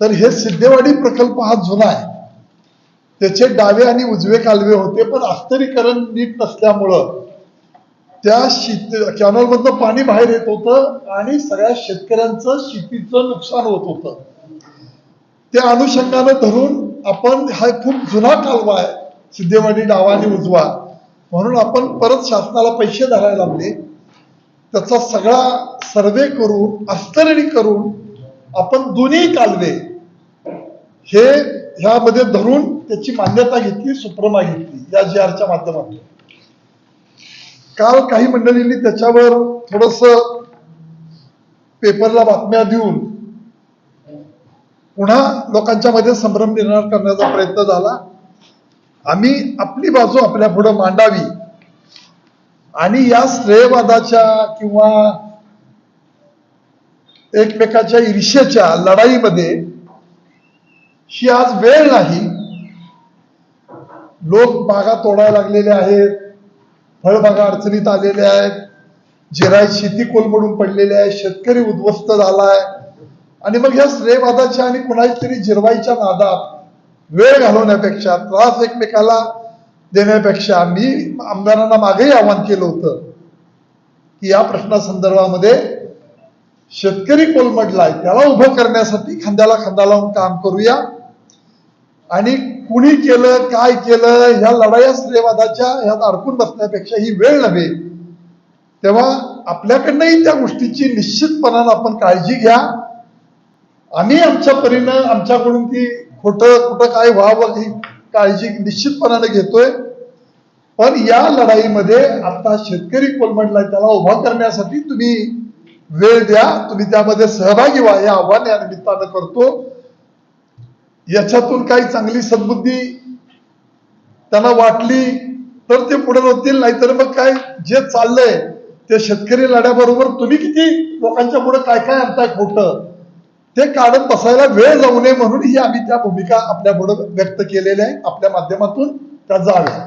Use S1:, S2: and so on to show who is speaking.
S1: तर हे सिद्धेवाडी प्रकल्प हा जुना आहे. त्याचे डावे आणि उजवे कालवे होते पण अस्तरीकरण नीट नसल्यामुळं त्या शेत कॅनॉलमधनं पाणी बाहेर येत होतं आणि सगळ्या शेतकऱ्यांचं शेतीचं नुकसान होत होतं. त्या अनुषंगानं धरून आपण हा खूप जुना कालवा आहे सिद्धेवाडी डावा आणि उजवा. म्हणून आपण परत शासनाला पैसे धरायला लागले त्याचा सगळा सर्वे करून अस्तरणी करून आपण दोन्ही कालवे हे ह्यामध्ये धरून त्याची मान्यता घेतली सुप्रमा घेतली या जी आरच्या माध्यमातून. काल काही मंडळींनी त्याच्यावर थोडस पेपरला बातम्या देऊन पुन्हा लोकांच्या मध्ये संभ्रम निर्माण करण्याचा प्रयत्न झाला. आम्ही आपली बाजू आपल्या पुढे मांडावी. आणि या श्रेयवादाच्या किंवा एकमेकाच्या ईर्ष्येच्या लढाईमध्ये ही आज वेळ नाही. लोक बागा तोडायला लागलेले आहेत. फळबागा अडचणीत आलेले आहेत. जिरायत शेती कोलमडून पडलेली आहे. शेतकरी उद्ध्वस्त झालाय. आणि मग ह्या श्रेयवादाच्या आणि कुणाच्या तरी जिरवाईच्या नादात वेळ घालवण्यापेक्षा त्रास एकमेकाला देण्यापेक्षा मी आमदारांना मागेही आवाहन केलं होतं की या प्रश्नासंदर्भामध्ये शेतकरी कोलमडलाय त्याला उभं करण्यासाठी खांद्याला खांदा लावून काम करूया. आणि कुणी केलं काय केलं ह्या लढाया स्त्रीवादाच्या ह्यात अडकून बसण्यापेक्षा ही वेळ नव्हे. तेव्हा आपल्याकडनंही त्या गोष्टीची निश्चितपणानं आपण काळजी घ्या. आम्ही आमच्या परीनं आमच्याकडून ती खोटं कुठं काय व्हावं ही काळजी निश्चितपणानं घेतोय. पण या लढाईमध्ये आता शेतकरी कोलमडला त्याला उभा करण्यासाठी तुम्ही वेळ द्या. तुम्ही त्यामध्ये सहभागी व्हा. हे आव्हान या निमित्तानं करतो. याच्यातून काही चांगली सद्बुद्धी त्यांना वाटली तर ते पुढे होतील नाहीतर मग काय जे चाललंय ते शेतकरी लढ्याबरोबर तुम्ही किती लोकांच्या पुढे काय काय आणताय खोटं? ते काढत बसायला वेळ जाऊ नये म्हणून ही आम्ही त्या भूमिका आपल्या पुढे व्यक्त केलेल्या आहे. आपल्या माध्यमातून त्या जाव्या